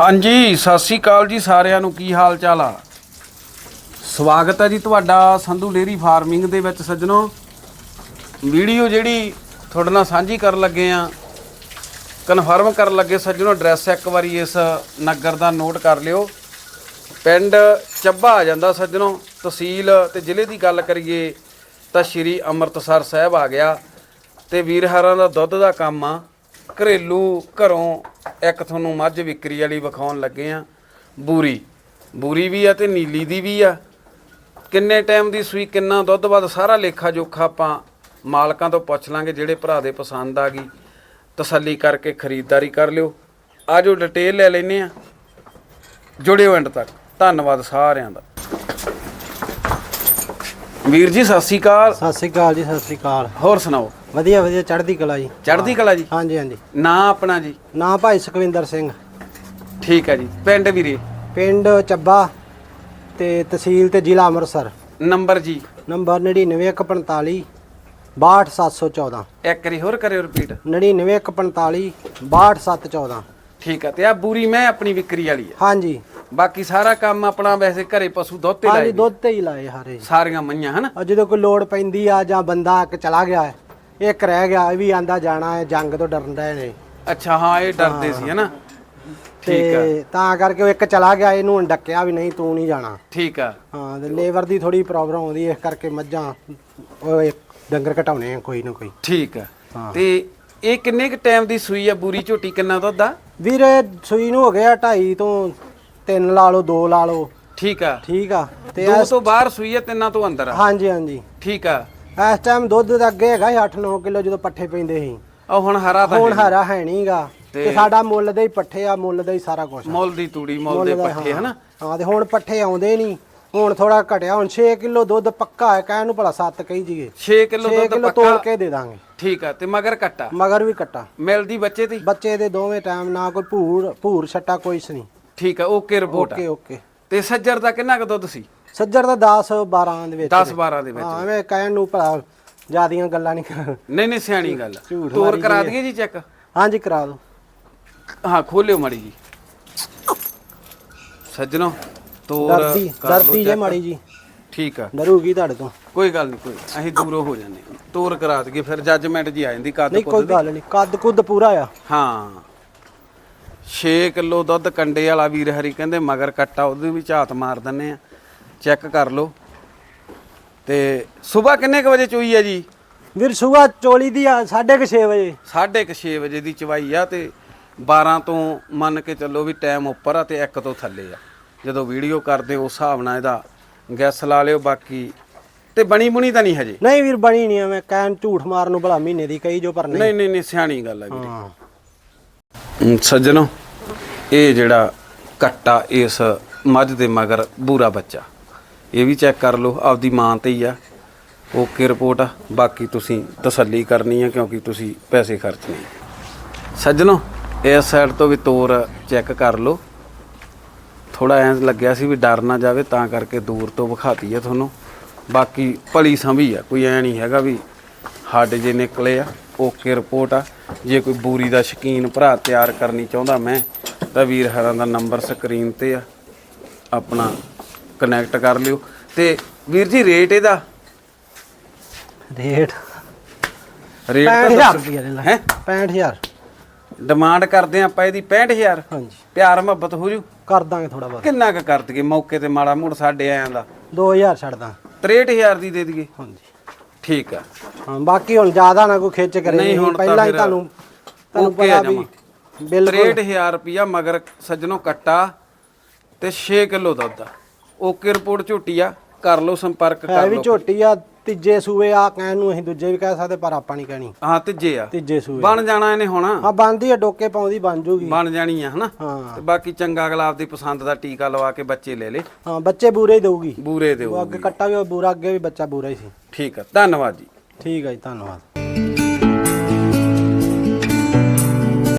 ਹਾਂਜੀ, ਸਤਿ ਸ੍ਰੀ ਅਕਾਲ ਜੀ ਸਾਰਿਆਂ ਨੂੰ। ਕੀ ਹਾਲ ਚਾਲ ਆ? ਸਵਾਗਤ ਹੈ ਜੀ ਤੁਹਾਡਾ ਸੰਧੂ ਡੇਰੀ ਫਾਰਮਿੰਗ ਦੇ ਵਿੱਚ ਸੱਜਣੋ। ਵੀਡੀਓ ਜਿਹੜੀ ਤੁਹਾਡੇ ਨਾਲ ਸਾਂਝੀ ਕਰਨ ਲੱਗੇ ਆ, ਕਨਫਰਮ ਕਰਨ ਲੱਗੇ ਸੱਜਣੋ, ਐਡਰੈਸ ਇੱਕ ਵਾਰੀ ਇਸ ਨਗਰ ਦਾ ਨੋਟ ਕਰ ਲਿਓ। ਪਿੰਡ ਚੱਬਾ ਆ ਜਾਂਦਾ ਸੱਜਣੋ, ਤਹਿਸੀਲ ਤੇ ਜ਼ਿਲ੍ਹੇ ਦੀ ਗੱਲ ਕਰੀਏ ਤਾਂ ਸ਼੍ਰੀ ਅੰਮ੍ਰਿਤਸਰ ਸਾਹਿਬ ਆ ਗਿਆ। ਤੇ ਵੀਰ ਹਰਾਂ ਦਾ ਦੁੱਧ ਦਾ ਕੰਮ ਆ, ਘਰੇਲੂ ਘਰੋਂ ਇੱਕ ਤੁਹਾਨੂੰ ਮੱਝ ਵਿਕਰੀ ਵਾਲੀ ਵਿਖਾਉਣ ਲੱਗੇ ਆ, ਬੂਰੀ। ਬੂਰੀ ਵੀ ਆ ਤੇ ਨੀਲੀ ਦੀ ਵੀ ਆ। ਕਿੰਨੇ ਟਾਈਮ ਦੀ ਸੂਈ, ਕਿੰਨਾ ਦੁੱਧ ਵੱਧ, ਸਾਰਾ ਲੇਖਾ ਜੋਖਾ ਆਪਾਂ ਮਾਲਕਾਂ ਤੋਂ ਪੁੱਛ ਲਾਂਗੇ, ਜਿਹੜੇ ਭਰਾ ਦੇ ਪਸੰਦ ਆ ਗਈ। ਤਸੱਲੀ ਕਰਕੇ ਖਰੀਦਦਾਰੀ ਕਰ ਲਿਓ। ਆਜੋ ਡਿਟੇਲ ਲੈ ਲੈਨੇ ਆ। ਜੁੜਿਓ ਐਂਡ ਤੱਕ। ਧੰਨਵਾਦ ਸਾਰਿਆਂ ਦਾ। ਵੀਰ ਜੀ ਸਤਿ ਸ੍ਰੀ ਅਕਾਲ। ਸਤਿ ਸ੍ਰੀ ਅਕਾਲ ਜੀ ਸਤਿ ਸ੍ਰੀ ਅਕਾਲ। ਹੋਰ ਸੁਣਾਓ? ਵਧੀਆ ਵਧੀਆ ਚੜ੍ਹਦੀ ਕਲਾ ਜੀ। ਚੜ੍ਹਦੀ ਕਲਾ ਜੀ? ਹਾਂਜੀ ਹਾਂਜੀ। ਨਾਂ ਆਪਣਾ ਜੀ? ਨਾਂ ਭਾਈ ਸੁਖਵਿੰਦਰ ਸਿੰਘ। ਠੀਕ ਹੈ ਜੀ। ਪਿੰਡ ਵੀਰੇ? ਪਿੰਡ ਚੱਬਾ ਤੇ ਤਹਿਸੀਲ ਤੇ ਜ਼ਿਲ੍ਹਾ ਅੰਮ੍ਰਿਤਸਰ। ਨੰਬਰ ਜੀ? ਨੰਬਰ 99145 62714 ਇੱਕ ਵਾਰੀ ਹੋਰ ਕਰਿਓ ਰਿਪੀਟ 99145 62714 ਠੀਕ ਹੈ ਤੇ ਆ ਬੂਰੀ ਮੈਂ ਆਪਣੀ ਵਿਕਰੀ ਵਾਲੀ ਹੈ। ਹਾਂਜੀ। ਬਾਕੀ ਸਾਰਾ ਕੰਮ ਆਪਣਾ ਵੈਸੇ ਘਰੇ ਪਸ਼ੂ ਦੁੱਧ ਤੇ ਹਾਂਜੀ ਲਾਏ ਦੁੱਧ ਤੇ ਹੀ ਲਾਏ ਹਾਰੇ। ਸਾਰੀਆਂ ਮਈਆਂ ਹਨ? ਆ ਜਦੋਂ ਕੋਈ ਲੋੜ ਪੈਂਦੀ ਆ ਜਾਂ ਬੰਦਾ ਇੱਕ ਚਲਾ ਗਿਆ ਹੈ ਇੱਕ ਰਹਿ ਗਿਆ ਇਹ ਵੀ ਆਂਦਾ ਜਾਣਾ ਹੈ ਜੰਗ ਤੋਂ ਡਰਨ ਰਹੇ ਨੇ। ਅੱਛਾ ਹਾਂ ਇਹ ਡਰਦੇ ਸੀ ਹਨਾ? ਠੀਕ ਆ। ਤੇ ਤਾਂ ਕਰਕੇ ਉਹ ਇੱਕ ਚਲਾ ਗਿਆ ਇਹਨੂੰ ਹੁਣ ਡੱਕਿਆ ਵੀ ਨਹੀਂ ਤੂੰ ਨਹੀਂ ਜਾਣਾ। ਠੀਕ ਆ। ਹਾਂ ਤੇ ਲੇਬਰ ਦੀ ਥੋੜੀ ਪ੍ਰੋਬਲਮ ਆਉਂਦੀ ਹੈ ਇਸ ਕਰਕੇ ਮੱਝਾਂ ਉਹ ਇੱਕ ਡੰਗਰ ਘਟਾਉਣੇ ਆ ਕੋਈ ਨਾ ਕੋਈ। ਠੀਕ ਆ। ਹਾਂ। ਤੇ ਇਹ ਕਿੰਨੇ ਕ ਟਾਈਮ ਦੀ ਸੂਈ ਆ ਬੂਰੀ ਝੋਟੀ ਕਿੰਨਾ ਦੁੱਧ ਆ? ਵੀਰੇ ਸੂਈ ਨੂੰ ਹੋ ਗਿਆ 2.5 ਤੋਂ 3 ਲਾ ਲਓ 2 ਲਾ ਲਓ। ਠੀਕ ਆ। ਠੀਕ ਆ। ਤੇ ਦੋ ਇਸ- ਤੋਂ ਬਾਹਰ ਸੂਈ ਆ ਤਿੰਨਾਂ ਤੋਂ ਅੰਦਰ ਆ। ਹਾਂਜੀ ਹਾਂਜੀ। ਠੀਕ ਆ। ਇਸ ਟਾਈਮ ਦੁੱਧ ਦਾ ਅੱਗੇ ਹੈਗਾ 8-9 ਕਿਲੋ ਜਦੋਂ ਪੱਠੇ ਪੈਂਦੇ ਸੀ। ਉਹ ਹੁਣ ਹਰਾ ਤਾਂ ਹੁਣ ਹੈ ਹਰਾ ਹੈ ਨਹੀਂਗਾ ਤੇ- ਤੇ ਸਾਡਾ ਮੁੱਲ ਦੇ ਹੀ ਪੱਠੇ ਆ ਮੁੱਲ ਦਾ ਹੀ ਸਾਰਾ ਕੁਝ ਮੁੱਲ ਦੀ ਤੂੜੀ ਮੁੱਲ ਦੇ ਪੱਠੇ ਹਨਾ? ਹਾਂ ਤੇ ਹੁਣ ਪੱਠੇ ਆਉਂਦੇ ਨਹੀਂ ਹੁਣ ਥੋੜਾ ਘਟਿਆ। ਹੁਣ 6 ਕਿਲੋ ਦੁੱਧ ਪੱਕਾ ਹੈ ਕਹਿਣ ਨੂੰ ਭਲਾ 7 ਕਹੀ ਜੀਏ 6 ਕਿਲੋ 6 ਦੁੱਧ ਕਿਲੋ ਪੱਕਾ। ਤੋਲ ਕੇ ਦੇ ਦਾਂਗੇ। ਠੀਕ ਆ ਤੇ ਮਗਰ ਕੱਟਾ? ਮਗਰ ਵੀ ਕੱਟਾ। ਮਿਲਦੀ ਬੱਚੇ ਦੀ? ਬੱਚੇ ਦੇ ਦੋਵੇਂ ਟਾਈਮ ਨਾ ਕੋਈ ਭੂਰ ਭੂਰ ਛੱਟਾ ਕੋਈ ਨਹੀਂ ਠੀਕ ਆ ਓਕੇ ਰਿਪੋਰਟ ਓਕੇ ਓਕੇ ਤੇ ਸੱਜਰ ਦਾ ਕਿੰਨਾ ਕੁ ਦੁੱਧ ਸੀ? ਸੱਜਰ ਦਾ 10 12 ਦੇ ਵਿੱਚ। 10 12 ਦੇ ਵਿੱਚ। ਹਾਂ ਐਵੇਂ ਕਹਿਣ ਨੂੰ ਭਲਾ ਜਿਆਦੀਆਂ ਗੱਲਾਂ ਨਹੀਂ ਕਰ ਨਹੀਂ ਨਹੀਂ ਸਿਆਣੀ ਗੱਲ। ਤੋਰ ਕਰਾ ਦਈਏ ਜੀ ਚੈੱਕ ਹਾਂਜੀ ਕਰਾ ਦਿਓ। ਹਾਂ ਖੋਲਿਓ ਮਾੜੀ ਜੀ। ਸੱਜਣੋ ਤੋਰ ਡਰਦੀ ਜੇ। ਮਾੜੀ ਜੀ। ਠੀਕ ਆ। ਡਰੂਗੀ ਤੁਹਾਡੇ ਤੋਂ। ਕੋਈ ਗੱਲ ਨਹੀਂ ਕੋਈ ਅਸੀਂ ਦੂਰੋਂ ਹੋ ਜਾਂਦੇ ਹਾਂ। ਤੋਰ ਕਰਾ ਦਈਏ ਫਿਰ ਜੱਜਮੈਂਟ ਜੀ ਆ ਜਾਂਦੀ ਕੱਦ ਨਹੀਂ ਕੁੱਦ ਕੋਈ ਦੀ ਗੱਲ ਨਹੀਂ। ਕੱਦ ਕੁੱਦ ਪੂਰਾ ਆ। ਹਾਂ। 6 ਕਿਲੋ ਦੁੱਧ ਕੰਡੇ ਵਾਲਾ ਵੀਰ ਹਰੀ ਕਹਿੰਦੇ ਮਗਰ ਕੱਟਾ ਉਹਦੇ ਵੀ ਝਾਤ ਮਾਰ ਦਿੰਨੇ ਆ। ਚੈੱਕ ਕਰ ਲਓ। ਤੇ ਸਵੇਰ ਕਿੰਨੇ ਕੁ ਵਜੇ ਚੋਈ ਆ ਜੀ? ਵੀਰ ਸੁਬਾ ਚੋਲੀ ਦੀ ਆ 6:30 ਵਜੇ। 6:30 ਵਜੇ ਦੀ ਚਵਾਈ ਆ ਤੇ 12 ਤੋਂ ਮੰਨ ਕੇ ਚੱਲੋ ਵੀ ਟਾਈਮ ਉੱਪਰ ਆ ਤੇ 1 ਤੋਂ ਥੱਲੇ ਆ। ਜਦੋਂ ਵੀਡੀਓ ਕਰਦੇ ਉਸ ਹਿਸਾਬ ਨਾਲ ਇਹਦਾ ਗੈਸ ਲਾ ਲਿਓ ਬਾਕੀ। ਤੇ ਬਣੀ ਬੁਣੀ ਤਾਂ ਨਹੀਂ ਹਜੇ? ਨਹੀਂ ਵੀਰ ਬਣੀ ਨਹੀਂ ਐਵੇਂ ਕਹਿਣ ਝੂਠ ਮਾਰਨ ਨੂੰ ਭਲਾ ਮਹੀਨੇ ਦੀ ਕਹੀ ਜੋ ਪਰ ਨਹੀਂ। ਨਹੀਂ ਨਹੀਂ ਸਿਆਣੀ ਗੱਲ ਆ ਵੀਰੇ। ਸੱਜਣੋ, ਇਹ ਜਿਹੜਾ ਕੱਟਾ ਇਸ ਮੱਝ ਦੇ ਮਗਰ ਬੂਰਾ ਬੱਚਾ। ਇਹ ਵੀ ਚੈੱਕ ਕਰ ਲਓ, ਆਪਦੀ ਮਾਂ ਤੇ ਹੀ ਆ। ਓਕੇ ਰਿਪੋਰਟ ਆ, ਬਾਕੀ ਤੁਸੀਂ ਤਸੱਲੀ ਕਰਨੀ ਆ, ਕਿਉਂਕਿ ਤੁਸੀਂ ਪੈਸੇ ਖਰਚਣੇ ਸੱਜਣੋ, ਇਸ ਸਾਈਡ ਤੋਂ ਵੀ ਤੋਰ ਚੈੱਕ ਕਰ ਲਓ। ਥੋੜਾ ਐਂ ਲੱਗਿਆ ਸੀ ਵੀ ਡਰ ਨਾ ਜਾਵੇ, ਤਾਂ ਕਰਕੇ ਦੂਰ ਤੋਂ ਵਿਖਾਤੀ ਆ ਤੁਹਾਨੂੰ। ਬਾਕੀ ਭਲੀ ਸੰਭੀ ਆ, ਕੋਈ ਐ ਨਹੀਂ ਹੈਗਾ ਵੀ ਹੱਡ ਜੇ ਨਿਕਲੇ ਆ। ਓਕੇ ਰਿਪੋਰਟ ਆ। ਜੇ ਕੋਈ ਬੂਰੀ ਦਾ ਸ਼ਕੀਨ ਭਰਾ ਤਿਆਰ ਕਰਨੀ ਚਾਹੁੰਦਾ ਮੈਂ ਤਾਂ ਵੀਰ ਹਰਾਂ ਦਾ ਨੰਬਰ ਸਕਰੀਨ ਤੇ ਆ। ਆਪਣਾ ਕਨੈਕਟ ਕਰ ਲਿਓ। ਤੇ ਵੀਰ ਜੀ ਰੇਟ ਇਹਦਾ? ਰੇਟ ਰੇਟ 65000 ਰੁਪਏ ਲੈ ਹੈ? 65000 ਡਿਮਾਂਡ ਕਰਦੇ ਆਪਾਂ ਇਹਦੀ 65000 ਹਾਂਜੀ। ਪਿਆਰ ਮੁਹੱਬਤ ਹੋ ਜੂ? ਕਰ ਦਾਂਗੇ ਥੋੜਾ ਬਹੁਤ। ਕਿੰਨਾ ਕੁ ਕਰ ਦਈਏ? ਮੌਕੇ ਤੇ ਮਾੜਾ ਮੂੜ ਸਾਡੇ ਆਇਆਂ ਦਾ। 2000 ਛੱਡ ਦਾਂ। 63000 ਦੀ ਦੇ ਦਈਏ। ਹਾਂਜੀ। ਠੀਕ ਆ। ਹਾਂ ਬਾਕੀ ਹੁਣ ਜ਼ਿਆਦਾ ਨਾ ਕੋਈ ਖਿੱਚ ਕਰੇ। ਨਹੀਂ, ਹੁਣ ਤਾਂ ਪਹਿਲਾਂ ਹੀ ਫਿਰ ਤੁਹਾਨੂੰ ਤੁਹਾਨੂੰ ਆ ਪਤਾ ਵੀ। ਬਿਲਕੁਲ 63000 ਰੁਪਿਆ ਮਗਰ ਸੱਜਣੋ ਕੱਟਾ ਤੇ 6 ਕਿਲੋ ਦੁੱਧ ਆ। ਓਕੇ ਰਿਪੋਰਟ ਝੋਟੀ ਆ ਕਰ ਲਓ ਸੰਪਰਕ ਹੈ ਕਰ ਵੀ ਲਓ। ਝੋਟੀ ਆ ਤੀਜੇ ਸੂਏ ਆ ਕਹਿਣ ਨੂੰ ਅਸੀਂ ਦੂਜੇ ਵੀ ਕਹਿ ਸਕਦੇ ਪਰ ਆਪਾਂ ਨਹੀਂ ਕਹਿਣੀ। ਹਾਂ ਤੀਜੇ ਆ। ਤੀਜੇ ਸੂਏ ਬਣ ਜਾਣਾ ਇਹਨੇ ਹੁਣ। ਆ ਬੰਦੀ ਆ ਡੋਕੇ ਪਾਉਂਦੀ ਬਣ ਜੂਗੀ। ਬਣ ਜਾਣੀ ਆ ਹਨਾ? ਹਾਂ। ਤੇ ਬਾਕੀ ਚੰਗਾ ਅਗਲਾ ਆਪਦੀ ਪਸੰਦ ਦਾ ਟੀਕਾ ਲਵਾ ਕੇ ਬੱਚੇ ਲੈ ਲੇ। ਹਾਂ ਬੱਚੇ ਬੂਰੇ ਹੀ ਦਊਗੀ। ਬੂਰੇ ਦਿਓ ਉਹ ਅੱਗੇ ਕੱਟਾ ਵੀ ਬੂਰਾ ਅੱਗੇ ਵੀ ਬੱਚਾ ਬੂਰਾ ਹੀ ਸੀ। ਠੀਕ ਆ ਧੰਨਵਾਦ ਜੀ। ਠੀਕ ਹੈ ਜੀ ਧੰਨਵਾਦ।